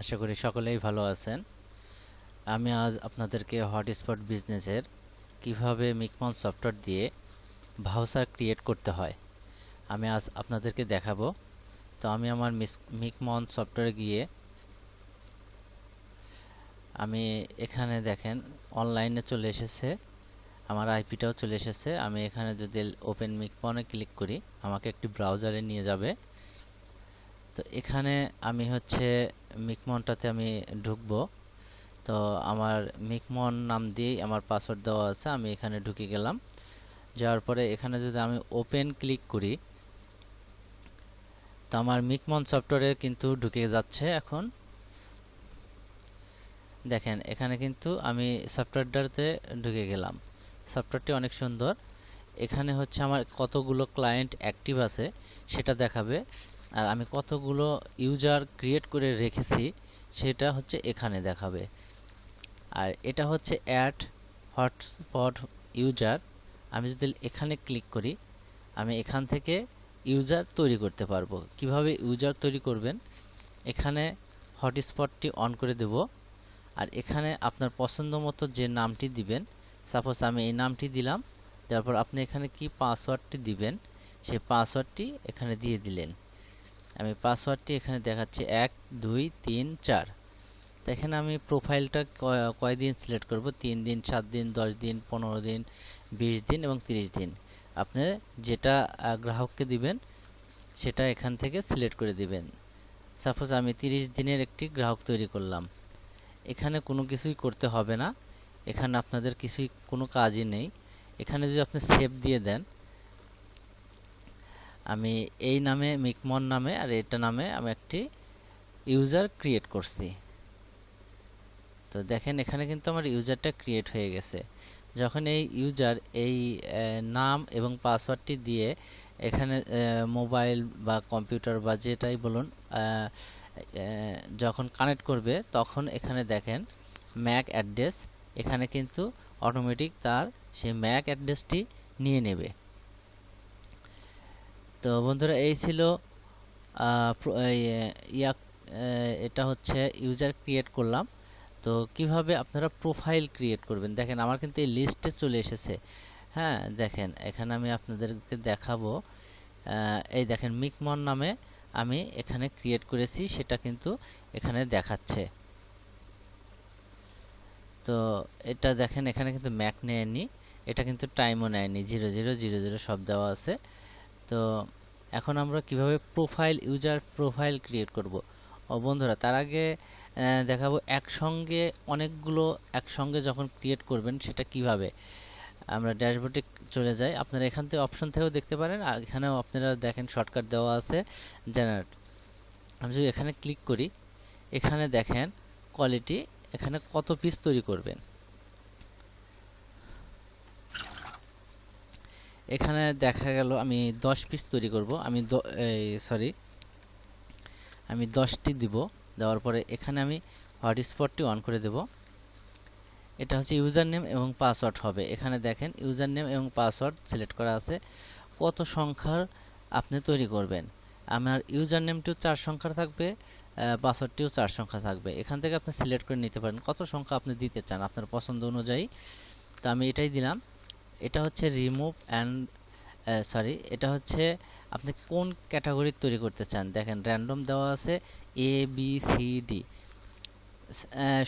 আশা করি সকলেই ভালো আছেন। আমি আজ আপনাদেরকে হটস্পট বিজনেসের কীভাবে মিকমন সফটওয়্যার দিয়ে ভাউচার ক্রিয়েট করতে হয়, আমি আজ আপনাদেরকে দেখাবো। তো আমি আমার মিকমন সফটওয়্যারে গিয়ে আমি এখানে দেখেন অনলাইনে চলে এসেছে, আমার আইপিটাও চলে এসেছে। আমি এখানে যদি ওপেন মিকমনে ক্লিক করি, আমাকে একটি ব্রাউজারে নিয়ে যাবে। তো এখানে আমি হচ্ছে মিকমনটাতে আমি ঢুকবো। তো আমার মিকমন নাম দিয়েই আমার পাসওয়ার্ড দেওয়া আছে, আমি এখানে ঢুকে গেলাম। যাওয়ার পরে এখানে যদি আমি ওপেন ক্লিক করি, তো আমার মিকমন সফটওয়্যারে কিন্তু ঢুকে যাচ্ছে এখন। দেখেন, এখানে কিন্তু আমি সফটওয়্যারটাতে ঢুকে গেলাম। সফটওয়্যারটি অনেক সুন্দর। এখানে হচ্ছে আমার কতগুলো ক্লায়েন্ট অ্যাক্টিভ আছে সেটা দেখাবে। আর আমি কতগুলো ইউজার ক্রিয়েট করে রেখেছি, সেটা হচ্ছে এখানে দেখাবে। আর এটা হচ্ছে অ্যাড হটস্পট ইউজার আমি যদি এখানে ক্লিক করি, আমি এখান থেকে ইউজার তৈরি করতে পারব। কীভাবে ইউজার তৈরি করবেন? এখানে হটস্পটটি অন করে দেব। আর এখানে আপনার পছন্দ মতো যে নামটি দিবেন সাপোজ আমি এই নামটি দিলাম, তারপর আপনি এখানে কি পাসওয়ার্ডটি দিবেন, সেই পাসওয়ার্ডটি এখানে দিয়ে দিলেন। আমি পাসওয়ার্ডটি এখানে দেখাচ্ছি। এক, দুই, তিন, চার। তো এখানে আমি প্রোফাইলটা কয়দিন সিলেক্ট করব? তিন দিন, সাত দিন, দশ দিন, পনেরো দিন, বিশ দিন এবং তিরিশ দিন। আপনি যেটা গ্রাহককে দিবেন, সেটা এখান থেকে সিলেক্ট করে দিবেন। সাপোজ আমি তিরিশ দিনের একটি গ্রাহক তৈরি করলাম। এখানে কোনো কিছুই করতে হবে না। এখানে আপনাদের কিছুই, কোনো কাজই নেই। এখানে যদি আপনি সেভ দিয়ে দেন আমি এই নামে মিকমন নামে আর এটা নামে আমি একটি ইউজার ক্রিয়েট করছি। তো দেখেন এখানে কিন্তু আমার ইউজারটা ক্রিয়েট হয়ে গেছে। যখন এই ইউজার এই নাম এবং পাসওয়ার্ডটি দিয়ে এখানে মোবাইল বা কম্পিউটার বা যেটাই বলুন যখন কানেক্ট করবে তখন এখানে দেখেন ম্যাক অ্যাড্রেস এখানে কিন্তু অটোমেটিক তার সেই ম্যাক অ্যাড্রেসটি নিয়ে নেবে। তো বন্ধুরা, এই ছিল এটা হচ্ছে ইউজার ক্রিয়েট করলাম। তো কীভাবে আপনারা প্রোফাইল ক্রিয়েট করবেন? দেখেন, আমার কিন্তু এই লিস্টে চলে এসেছে। হ্যাঁ দেখেন, এখানে আমি আপনাদেরকে দেখাবো। এই দেখেন মিকমন নামে আমি এখানে ক্রিয়েট করেছি, সেটা কিন্তু এখানে দেখাচ্ছে। তো এটা দেখেন, এখানে কিন্তু ম্যাক নেয়নি। এটা কিন্তু টাইমও নেয়নি। জিরো জিরো জিরো জিরো সব দেওয়া আছে। তো এখন আমরা কীভাবে প্রোফাইল ইউজার প্রোফাইল ক্রিয়েট করব? ও বন্ধুরা, তার আগে দেখাবো একসঙ্গে অনেকগুলো, একসঙ্গে যখন ক্রিয়েট করবেন সেটা কীভাবে? আমরা ড্যাশবোর্ডে চলে যাই। আপনারা এখান থেকে অপশন থেকেও দেখতে পারেন। আর এখানেও আপনারা দেখেন শর্টকাট দেওয়া আছে জেনারেট আমি যদি এখানে ক্লিক করি, এখানে দেখেন কোয়ালিটি এখানে কত পিস তৈরি করবেন। এখানে দেখা গেল আমি 10 পিস তৈরি করব। আমি সরি আমি 10টি দিব। দেওয়ার পরে এখানে আমি হটস্পটটি অন করে দেব। এটা হচ্ছে ইউজার নেম এবং পাসওয়ার্ড হবে। এখানে দেখেন ইউজার নেম এবং পাসওয়ার্ড সিলেক্ট করা আছে। কত সংখ্যার আপনি তৈরি করবেন? আমার ইউজার নেমটিও চার সংখ্যার থাকবে পাসওয়ার্ডটিও চার সংখ্যা থাকবে। এখান থেকে আপনি সিলেক্ট করে নিতে পারেন। কত সংখ্যা আপনি দিতে চান আপনার পছন্দ অনুযায়ী। তো আমি এটাই দিলাম। এটা হচ্ছে রিমুভ অ্যান্ড সরি এটা হচ্ছে আপনি কোন ক্যাটাগরি তৈরি করতে চান? দেখেন র্যান্ডম দেওয়া আছে এ বি সি ডি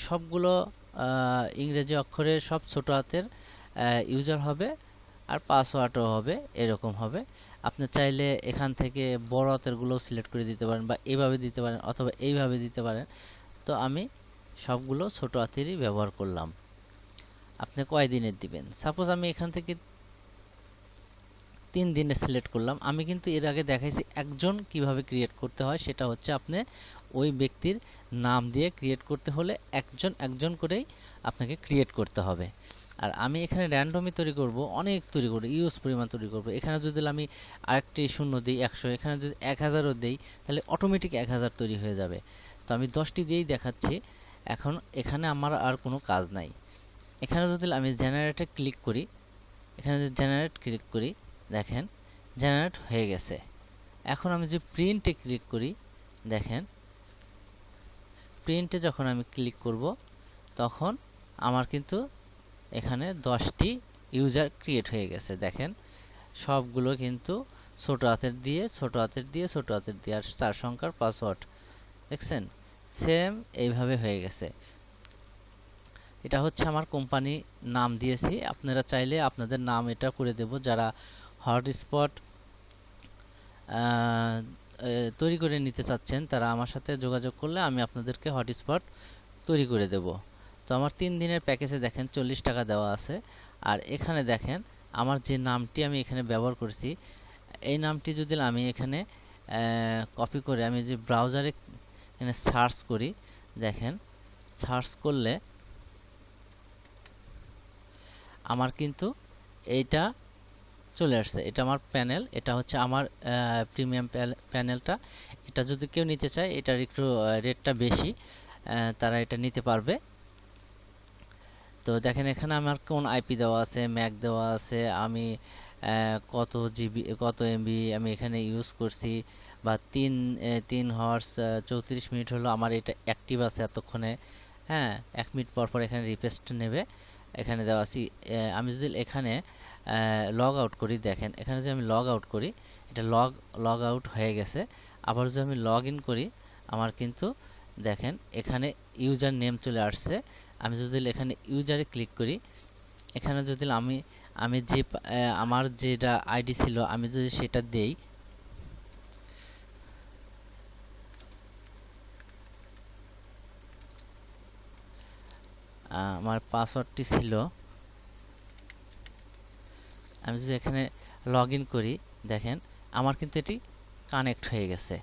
সবগুলো ইংরেজি অক্ষরে সব ছোট হাতের ইউজার হবে আর পাসওয়ার্ডও হবে, এরকম হবে। আপনি চাইলে এখান থেকে বড় হাতেরগুলো সিলেক্ট করে দিতে পারেন বা এইভাবে দিতে পারেন অথবা এইভাবে দিতে পারেন। তো আমি সবগুলো ছোট হাতেরই ব্যবহার করলাম। আপনি কয় দিনের দিবেন? সাপোজ আমি এখান থেকে তিন দিনে সিলেক্ট করলাম। আমি কিন্তু এর আগে দেখাইছি একজন কীভাবে ক্রিয়েট করতে হয়, সেটা হচ্ছে আপনি ওই ব্যক্তির নাম দিয়ে ক্রিয়েট করতে হলে একজন একজন করেই আপনাকে ক্রিয়েট করতে হবে। আর আমি এখানে র্যান্ডমই তৈরি করব, অনেক তৈরি করব ইউজ পরিমাণ তৈরি করব। এখানে যদি আমি আরেকটি শূন্য দিই, একশো, এখানে যদি এক হাজারও দিই, তাহলে অটোমেটিক এক হাজার তৈরি হয়ে যাবে। তো আমি দশটি দিয়েই দেখাচ্ছি। এখন এখানে আমার আর কোনো কাজ নাই। এখানে যদি আমি জেনারেটে ক্লিক করি, এখানে যদি জেনারেট ক্লিক করি, দেখেন জেনারেট হয়ে গেছে। এখন আমি যদি প্রিন্টে ক্লিক করি, দেখেন প্রিন্টে যখন আমি ক্লিক করব, তখন আমার কিন্তু এখানে দশটি ইউজার ক্রিয়েট হয়ে গেছে। দেখেন, সবগুলো কিন্তু ছোট হাতের দিয়ে, ছোট হাতের দিয়ে, ছোট হাতের দিয়ে, আর চার সংখ্যার পাসওয়ার্ড দেখছেন? সেম এইভাবে হয়ে গেছে। এটা হচ্ছে আমার কোম্পানি নাম দিয়েছি। আপনারা চাইলে আপনাদের নাম এটা করে দেব। যারা হটস্পট তৈরি করে নিতে চাচ্ছেন, তারা আমার সাথে যোগাযোগ করলে আমি আপনাদেরকে হটস্পট তৈরি করে দেব। তো আমার তিন দিনের প্যাকেজে দেখেন চল্লিশ টাকা দেওয়া আছে। আর এখানে দেখেন আমার যে নামটি আমি এখানে ব্যবহার করছি, এই নামটি যদি আমি এখানে কপি করে আমি যে ব্রাউজারে এখানে সার্চ করি, দেখেন সার্চ করলে আমার কিন্তু এইটা চলে আসছে। এটা আমার প্যানেল, এটা হচ্ছে আমার প্রিমিয়াম প্যানেলটা। এটা যদি কেউ নিতে চায়, এটার একটু রেটটা বেশি তারা এটা নিতে পারবে। তো দেখেন এখানে আমার কোন আইপি দেওয়া আছে, ম্যাক দেওয়া আছে, আমি কত জিবি, কত এমবি আমি এখানে ইউজ করছি, বা তিন তিন হর্স চৌত্রিশ মিনিট হলো আমার এটা অ্যাক্টিভ আছে এতক্ষণে। হ্যাঁ এক মিনিট পর পর এখানে রিপেস্ট নেবে। এখানে দেওয়া আছি আমি যদি এখানে লগ আউট করি, দেখেন, এখানে যদি আমি লগ আউট করি, এটা লগ লগ আউট হয়ে গেছে। আবার যদি আমি লগ ইন করি, আমার কিন্তু, দেখেন, এখানে ইউজার নেম চলে আসছে। আমি যদি এখানে ইউজারে ক্লিক করি, এখানে যদি আমি আমি যে আমার যেটা আইডি ছিল, আমি যদি সেটা দেই আমার পাসওয়ার্ডটি ছিল। আমি যদি এখানে লগ করি, দেখেন, আমার কিন্তু এটি কানেক্ট হয়ে গেছে।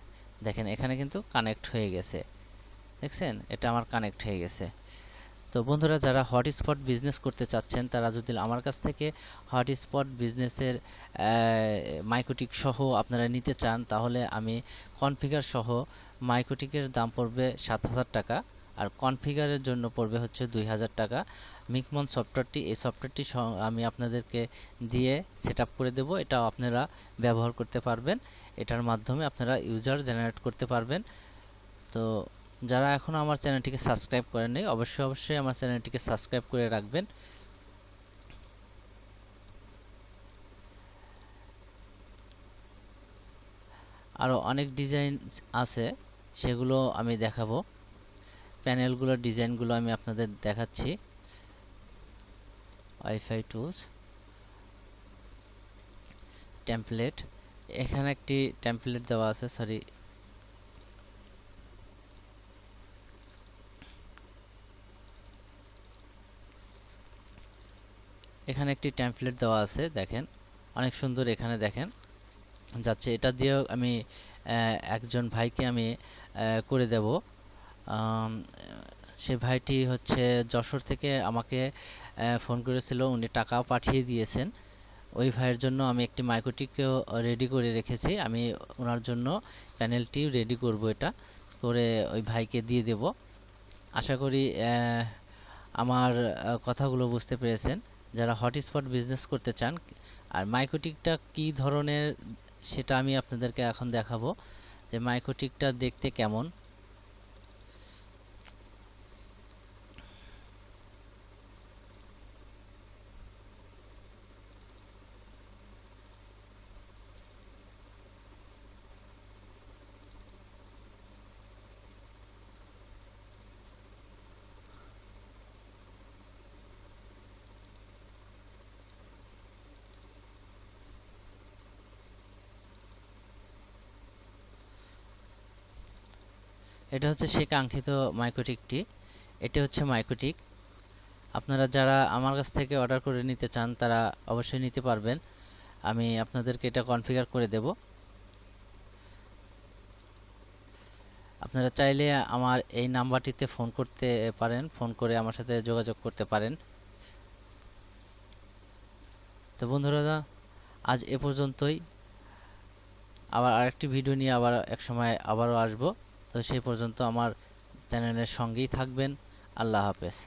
দেখেন, এখানে কিন্তু কানেক্ট হয়ে গেছে। দেখছেন? এটা আমার কানেক্ট হয়ে গেছে। তো বন্ধুরা, যারা হটস্পট বিজনেস করতে চাচ্ছেন, তারা যদি আমার কাছ থেকে হটস্পট বিজনেসের মাইকোটিক সহ আপনারা নিতে চান, তাহলে আমি কনফিগার সহ মাইকোটিকের দাম পড়বে সাত হাজার টাকা। আর কনফিগারের জন্য পড়বে হচ্ছে দুই হাজার টাকা। মিকমন সফটওয়্যারটি এই সফটওয়্যারটি আমি আপনাদেরকে দিয়ে সেট করে দেব। এটা আপনারা ব্যবহার করতে পারবেন। এটার মাধ্যমে আপনারা ইউজার জেনারেট করতে পারবেন। তো যারা এখন আমার চ্যানেলটিকে সাবস্ক্রাইব করেন নাই, অবশ্যই অবশ্যই আমার চ্যানেলটিকে সাবস্ক্রাইব করে রাখবেন। আরও অনেক ডিজাইন আছে, সেগুলো আমি দেখাবো। প্যানেলগুলোর ডিজাইনগুলো আমি আপনাদের দেখাচ্ছি। Wifi tools, template. এখানে একটি টেমপ্লেট দেওয়া আছে, সরি। এখানে একটি টেমপ্লেট দেওয়া আছে, দেখেন। অনেক সুন্দর এখানে দেখেন। যাচ্ছে, এটা দিয়েও আমি একজন ভাইকে আমি করে দেব। সে ভাইটি হচ্ছে যশোর থেকে আমাকে ফোন করেছিল, উনি টাকাও পাঠিয়ে দিয়েছেন। ওই ভাইয়ের জন্য আমি একটি মাইক্রোটিকও রেডি করে রেখেছি। আমি ওনার জন্য প্যানেলটি রেডি করব এটা, করে ওই ভাইকে দিয়ে দেব। আশা করি আমার কথাগুলো বুঝতে পেরেছেন। যারা হটস্পট বিজনেস করতে চান, আর মাইক্রোটিকটা কি ধরনের, সেটা আমি আপনাদেরকে এখন দেখাবো। যে মাইক্রোটিকটা দেখতে কেমন এটা হচ্ছে সেই কাঙ্ক্ষিত মাইক্রোটিকটি এটি হচ্ছে মাইক্রোটিক আপনারা যারা আমার কাছ থেকে অর্ডার করে নিতে চান, তারা অবশ্যই নিতে পারবেন। আমি আপনাদেরকে এটা কনফিগার করে দেব। আপনারা চাইলে আমার এই নাম্বারটিতে ফোন করতে পারেন ফোন করে আমার সাথে যোগাযোগ করতে পারেন। তো বন্ধুরা, আজ এ পর্যন্তই। আবার আরেকটি ভিডিও নিয়ে আবার এক সময় আবারও আসব। তো সেই পর্যন্ত আমার চ্যানেলের সঙ্গেই থাকবেন। আল্লাহ হাফেজ।